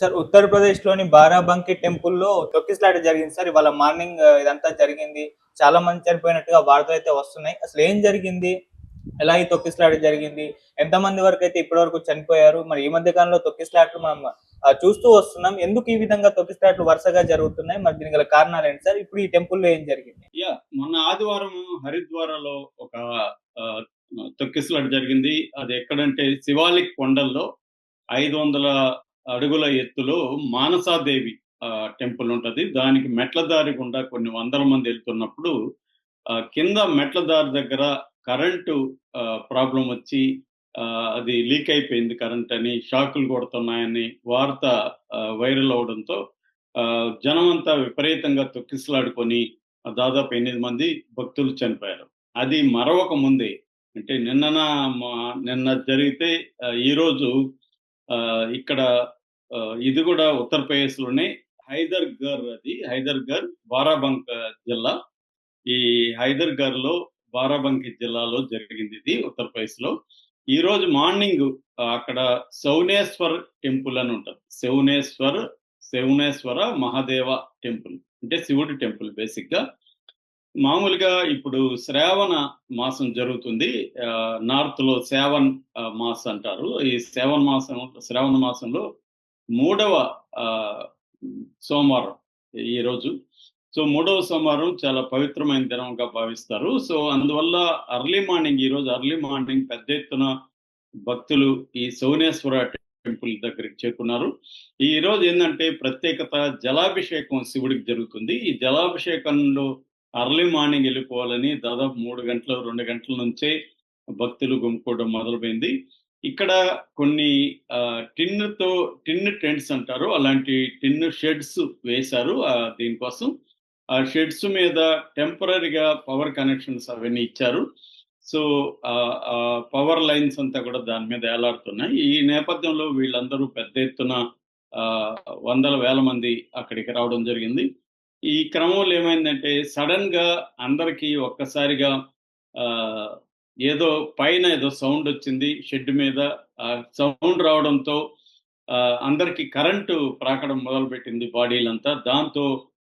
Sir ఉత్తరప్రదేశ్లోని బారాబంకి టెంపుల్లో తొక్కిసలాట జరిగింది సార్. ఇవాళ మార్నింగ్ ఇదంతా జరిగింది. చాలా మంది చనిపోయినట్టుగా వార్తలు అయితే వస్తున్నాయి. అసలు ఏం జరిగింది? ఎలా ఈ తొక్కిసలాట జరిగింది? ఎంత మంది వరకు అయితే ఇప్పటి వరకు చనిపోయారు? మరి ఈ మధ్య కాలంలో తొక్కిసలాట్లు మనం చూస్తూ వస్తున్నాం. ఎందుకు ఈ విధంగా తొక్కిసలాట్లు వరుసగా జరుగుతున్నాయి? మరి దీనికి గల కారణాలు ఏంటి సార్? ఇప్పుడు ఈ టెంపుల్లో ఏం జరిగింది? యా మొన్న ఆదివారం హరిద్వారలో ఒక ఆ, తొక్కిసలాట జరిగింది. అది ఎక్కడంటే శివాలిక్ కొండల్లో ఐదు వందల అడుగుల ఎత్తులో మానసాదేవి టెంపుల్ ఉంటుంది. దానికి మెట్ల దారి గుండా కొన్ని వందల మంది వెళ్తున్నప్పుడు కింద మెట్ల దారి దగ్గర కరెంటు ప్రాబ్లం వచ్చి అది లీక్ అయిపోయింది కరెంట్ అని షాకులు కొడుతున్నాయని వార్త వైరల్ అవడంతో ఆ, జనమంతా విపరీతంగా తొక్కిసలాడుకొని దాదాపు ఎనిమిది మంది భక్తులు చనిపోయారు. అది మరొక ముందే అంటే నిన్న నిన్న జరిగితే ఈరోజు ఇక్కడ ఆ, ఇది కూడా ఉత్తరప్రదేశ్లోనే హైదర్ గర్ అది హైదర్ గర్ బారాబంక్ జిల్లా. ఈ హైదర్ గర్లో బారాబంకి జిల్లాలో జరిగింది ఇది ఉత్తరప్రదేశ్లో ఈ రోజు మార్నింగ్ అక్కడ సౌనేశ్వర్ టెంపుల్ అని ఉంటుంది. శౌనేశ్వర్ శౌనేశ్వర మహాదేవ టెంపుల్. అంటే శివుడి టెంపుల్ బేసిక్గా మామూలుగా ఇప్పుడు శ్రావణ మాసం జరుగుతుంది. ఆ, నార్త్లో శ్రావణ్ మాస్ అంటారు. ఈ శ్రావణ మాసం శ్రావణ మాసంలో మూడవ సోమవారం ఈ రోజు. సో మూడవ సోమవారం చాలా పవిత్రమైన దినంగా భావిస్తారు. సో అందువల్ల అర్లీ మార్నింగ్ ఈ రోజు అర్లీ మార్నింగ్ పెద్ద ఎత్తున భక్తులు ఈ సౌనేశ్వర టెంపుల్ దగ్గరికి చేరుకున్నారు. ఈ రోజు ఏంటంటే ప్రత్యేకత జలాభిషేకం శివుడికి జరుగుతుంది. ఈ జలాభిషేకంలో అర్లీ మార్నింగ్ వెళ్ళిపోవాలని దాదాపు మూడు గంటలు రెండు గంటల నుంచే భక్తులు గుమ్ముకోవడం మొదలుపోయింది. ఇక్కడ కొన్ని ఆ, టిన్నుతో టిన్ టెంట్స్ అంటారు. అలాంటి టిన్ షెడ్స్ వేశారు దీనికోసం. ఆ షెడ్స్ మీద టెంపరీగా పవర్ కనెక్షన్స్ అవన్నీ ఇచ్చారు. సో ఆ పవర్ లైన్స్ అంతా కూడా దాని మీద వేలాడుతున్నాయి ఈ నేపథ్యంలో వీళ్ళందరూ పెద్ద ఎత్తున ఆ, వందల వేల మంది అక్కడికి రావడం జరిగింది. ఈ క్రమంలో ఏమైందంటే సడన్గా అందరికి ఒక్కసారిగా ఆ, ఏదో పైన ఏదో సౌండ్ వచ్చింది షెడ్ మీద. ఆ సౌండ్ రావడంతో ఆ, అందరికి కరెంటు ప్రాకడం మొదలుపెట్టింది బాడీలంతా. దాంతో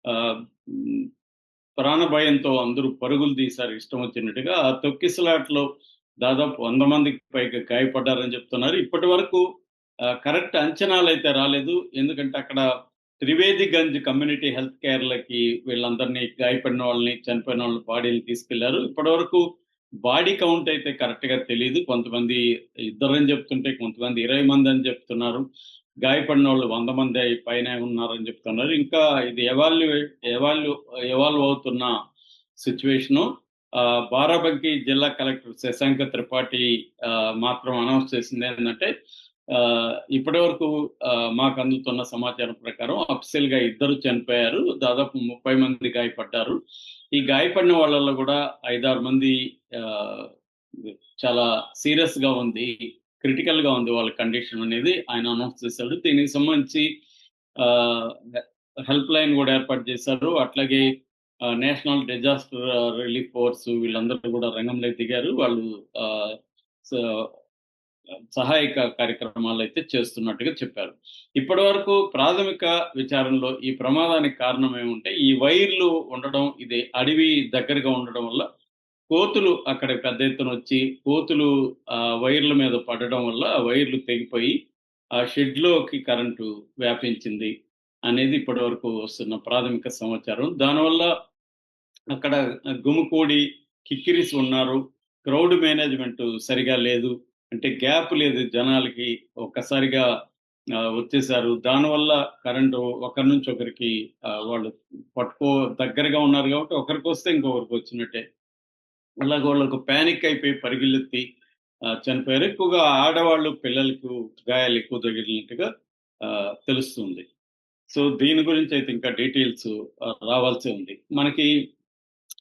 ఆ, ప్రాణభయంతో అందరూ పరుగులు తీశారు ఇష్టం వచ్చినట్టుగా. ఆ తొక్కిసలాట్లో దాదాపు వంద మందికి పైగా గాయపడ్డారని చెప్తున్నారు. ఇప్పటి వరకు కరెక్ట్ అంచనాలు అయితే రాలేదు. ఎందుకంటే అక్కడ త్రివేదిగంజ్ కమ్యూనిటీ హెల్త్ కేర్లకి వీళ్ళందరినీ గాయపడిన వాళ్ళని చనిపోయిన వాళ్ళని బాడీలు తీసుకెళ్ళారు. ఇప్పటి వరకు బాడీ కౌంట్ అయితే కరెక్ట్గా తెలియదు కొంతమంది ఇద్దరని చెప్తుంటే కొంతమంది ఇరవై మంది అని చెప్తున్నారు. గాయపడిన వాళ్ళు వంద మంది పైన ఉన్నారని చెప్తున్నారు. ఇంకా ఇది ఎవాల్యూ ఎవాల్యూ ఎవాల్వ్ అవుతున్న సిచ్యువేషను బారాబంకి జిల్లా కలెక్టర్ శశాంక త్రిపాఠి ఆ, మాత్రం అనౌన్స్ చేసింది ఏంటంటే ఇప్పటి వరకు మాకు అందుతున్న సమాచారం ప్రకారం అఫ్సెల్గా ఇద్దరు చనిపోయారు. దాదాపు ముప్పై మంది గాయపడ్డారు. ఈ గాయపడిన వాళ్ళలో కూడా ఐదారు మంది ఆ, చాలా సీరియస్గా ఉంది క్రిటికల్గా ఉంది వాళ్ళ కండిషన్ అనేది. ఆయన అనౌన్స్ చేశాడు. దీనికి సంబంధించి హెల్ప్ లైన్ కూడా ఏర్పాటు చేశారు. అట్లాగే నేషనల్ డిజాస్టర్ రిలీఫ్ ఫోర్స్ వీళ్ళందరూ కూడా రంగంలో దిగారు. వాళ్ళు ఆ, సహాయక కార్యక్రమాలు అయితే చేస్తున్నట్టుగా చెప్పారు. ఇప్పటి వరకు ప్రాథమిక విచారణలో ఈ ప్రమాదానికి కారణం ఏముంటే ఈ వైర్లు ఉండడం ఇది అడవి దగ్గరగా ఉండడం వల్ల కోతులు అక్కడ పెద్ద ఎత్తున వచ్చి కోతులు ఆ వైర్ల మీద పడడం వల్ల ఆ వైర్లు తెగిపోయి ఆ షెడ్లోకి కరెంటు వ్యాపించింది అనేది ఇప్పటి వరకు వస్తున్న ప్రాథమిక సమాచారం. దానివల్ల అక్కడ గుమికూడి కిక్కిరిసి ఉన్నారు. క్రౌడ్ మేనేజ్మెంట్ సరిగా లేదు. అంటే గ్యాప్ లేదు జనాలకి. ఒక్కసారిగా వచ్చేసారు. దానివల్ల కరెంటు ఒకరి నుంచి ఒకరికి వాళ్ళు పట్టుకో దగ్గరగా ఉన్నారు కాబట్టి ఒకరికి వస్తే ఇంకొకరికి వచ్చినట్టే. అలాగే వాళ్ళకు ప్యానిక్ అయిపోయి పరిగెలెత్తి చనిపోయారు. ఎక్కువగా ఆడవాళ్ళు పిల్లలకు గాయాలు ఎక్కువ తగిలినట్టుగా తెలుస్తుంది. సో దీని గురించి అయితే ఇంకా డీటెయిల్స్ రావాల్సి ఉంది. మనకి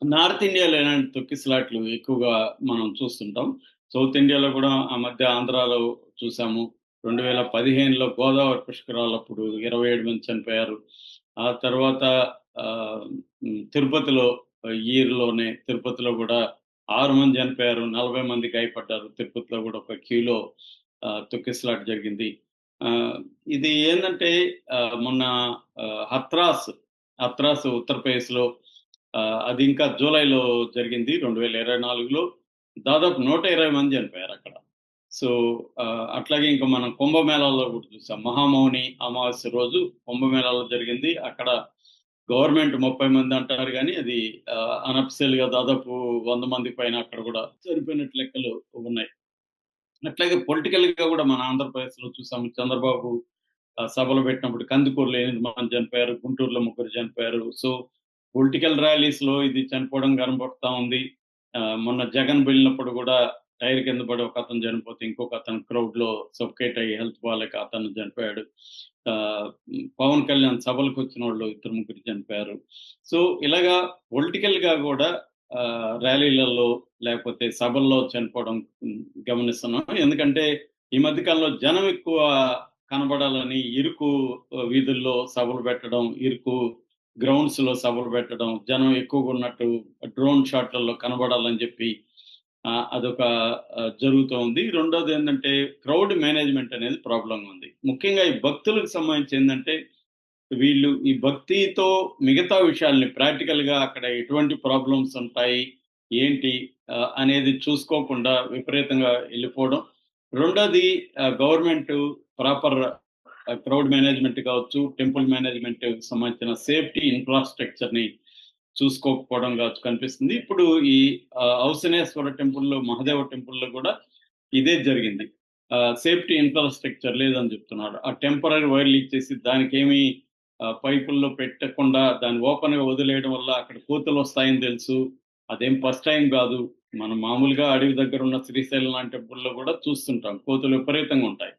నార్త్ ఇండియాలో ఇలాంటి తొక్కిసలాట్లు ఎక్కువగా మనం చూస్తుంటాం. సౌత్ ఇండియాలో కూడా ఆ మధ్య ఆంధ్రాలో చూసాము. రెండు వేల పదిహేనులో గోదావరి పుష్కరాలప్పుడు ఇరవై ఏడు మంది చనిపోయారు. ఆ తర్వాత తిరుపతిలో ఈర్లోనే తిరుపతిలో కూడా ఆరు మంది చనిపోయారు. నలభై మంది గాయపడ్డారు. తిరుపతిలో కూడా ఒక క్యూలో తొక్కిసలాట జరిగింది. ఇది ఏంటంటే మొన్న హత్రాస్ హత్రాస్ ఉత్తరప్రదేశ్లో అది ఇంకా జూలైలో జరిగింది. రెండు వేల ఇరవై నాలుగులో దాదాపు నూట ఇరవై మంది చనిపోయారు అక్కడ. సో ఆ, అట్లాగే ఇంకా మనం కుంభమేళాలో కూడా చూసాం. మహామౌని అమావాస్య రోజు కుంభమేళాలో జరిగింది. అక్కడ గవర్నమెంట్ ముప్పై మంది అంటారు కానీ అది అనఫిషియల్గా దాదాపు వంద మంది పైన అక్కడ కూడా చనిపోయినట్టు లెక్కలు ఉన్నాయి. అట్లాగే పొలిటికల్గా కూడా మన ఆంధ్రప్రదేశ్లో చూసాము చంద్రబాబు సభలు పెట్టినప్పుడు కందుకూరులో ఎనిమిది మంది చనిపోయారు గుంటూరులో ముగ్గురు చనిపోయారు. సో పొలిటికల్ ర్యాలీస్లో ఇది చనిపోవడం కనబడుతా ఉంది. మొన్న జగన్ వెళ్ళినప్పుడు కూడా టైర్ కింద పడి ఒక అతను చనిపోతే ఇంకొక అతను క్రౌడ్లో సఫకేట్ అయ్యి హెల్త్ బాగాలేక అతను చనిపోయాడు. ఆ, పవన్ కళ్యాణ్ సభలకు వచ్చిన వాళ్ళు ఇద్దరు ముగ్గురు చనిపోయారు. సో ఇలాగా పొలిటికల్గా కూడా ఆ, ర్యాలీలలో లేకపోతే సభల్లో చనిపోవడం గమనిస్తున్నాం. ఎందుకంటే ఈ మధ్యకాలంలో జనం ఎక్కువ కనబడాలని ఇరుకు వీధుల్లో సభలు పెట్టడం ఇరుకు గ్రౌండ్స్లో సభలు పెట్టడం జనం ఎక్కువగా ఉన్నట్టు డ్రోన్ షాట్లలో కనబడాలని చెప్పి అదొక జరుగుతూ ఉంది. రెండోది ఏంటంటే క్రౌడ్ మేనేజ్మెంట్ అనేది ప్రాబ్లం ఉంది. ముఖ్యంగా ఈ భక్తులకు సంబంధించి ఏంటంటే వీళ్ళు ఈ భక్తితో మిగతా విషయాల్ని ప్రాక్టికల్గా అక్కడ ఎటువంటి ప్రాబ్లమ్స్ ఉంటాయి ఏంటి అనేది చూసుకోకుండా విపరీతంగా వెళ్ళిపోవడం. రెండోది గవర్నమెంట్ ప్రాపర్ క్రౌడ్ మేనేజ్మెంట్ కావచ్చు టెంపుల్ మేనేజ్మెంట్ సంబంధించిన సేఫ్టీ ఇన్ఫ్రాస్ట్రక్చర్ని చూసుకోకపోవడం కావచ్చు కనిపిస్తుంది. ఇప్పుడు ఈ ఔసనేశ్వర టెంపుల్లో మహదేవ టెంపుల్లో కూడా ఇదే జరిగింది. సేఫ్టీ ఇన్ఫ్రాస్ట్రక్చర్ లేదని చెప్తున్నారు. ఆ టెంపరీ లిక్ చేసి దానికి ఏమి పైపుల్లో పెట్టకుండా దాన్ని ఓపెన్గా వదిలేయడం వల్ల అక్కడ కోతులు వస్తాయని తెలుసు. అదేం ఫస్ట్ టైం కాదు. మనం మామూలుగా అడవి దగ్గర ఉన్న శ్రీశైలం లాంటి టెంపుల్లో కూడా చూస్తుంటాం. కోతులు విపరీతంగా ఉంటాయి.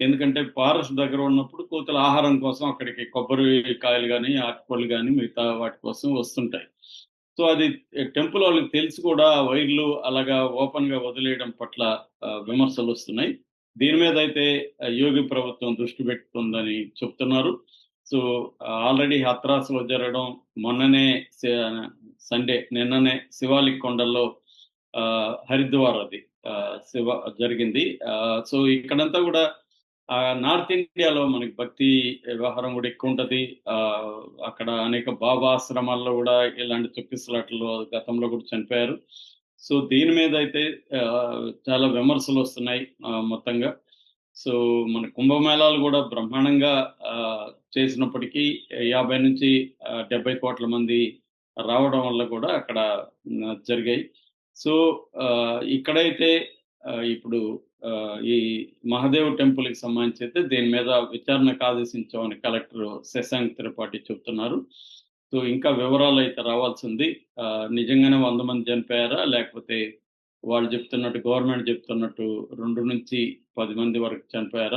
ఎందుకంటే ఫారెస్ట్ దగ్గర ఉన్నప్పుడు కోతుల ఆహారం కోసం అక్కడికి కొబ్బరి కాయలు కానీ ఆకుకూరలు కానీ మిగతా వాటి కోసం వస్తుంటాయి. సో అది టెంపుల్ వాళ్ళకి తెలిసి కూడా వైర్లు అలాగా ఓపెన్గా వదిలేయడం పట్ల విమర్శలు వస్తున్నాయి. దీని మీద అయితే యోగి ప్రభుత్వం దృష్టి పెట్టుకుందని చెప్తున్నారు. సో ఆల్రెడీ హత్రాసులో జరగడం మొన్ననే సండే నిన్ననే శివాలిక్ కొండల్లో ఆ, హరిద్వార్ అది ఆ, శివ జరిగింది. ఆ, సో ఇక్కడంతా కూడా నార్త్ ఇండియాలో మనకి భక్తి వ్యవహారం కూడా ఎక్కువ ఉంటుంది. ఆ, అక్కడ అనేక బాబా ఆశ్రమాల్లో కూడా ఇలాంటి తొక్కిసలాటలు గతంలో కూడా చనిపోయారు. సో దీని మీద అయితే చాలా విమర్శలు వస్తున్నాయి మొత్తంగా. సో మన కుంభమేళాలు కూడా బ్రహ్మాండంగా ఆ, చేసినప్పటికీ యాభై నుంచి డెబ్బై కోట్ల మంది రావడం వల్ల కూడా అక్కడ జరిగాయి. సో ఇక్కడైతే ఇప్పుడు ఈ మహాదేవ్ టెంపుల్కి సంబంధించి అయితే దీని మీద విచారణకు ఆదేశించామని కలెక్టర్ శశాంక్ త్రిపాఠి చెప్తున్నారు సో ఇంకా వివరాలు అయితే రావాల్సింది. ఆ, నిజంగానే వంద మంది చనిపోయారా? లేకపోతే వాళ్ళు చెప్తున్నట్టు గవర్నమెంట్ చెప్తున్నట్టు రెండు నుంచి పది మంది వరకు చనిపోయారా?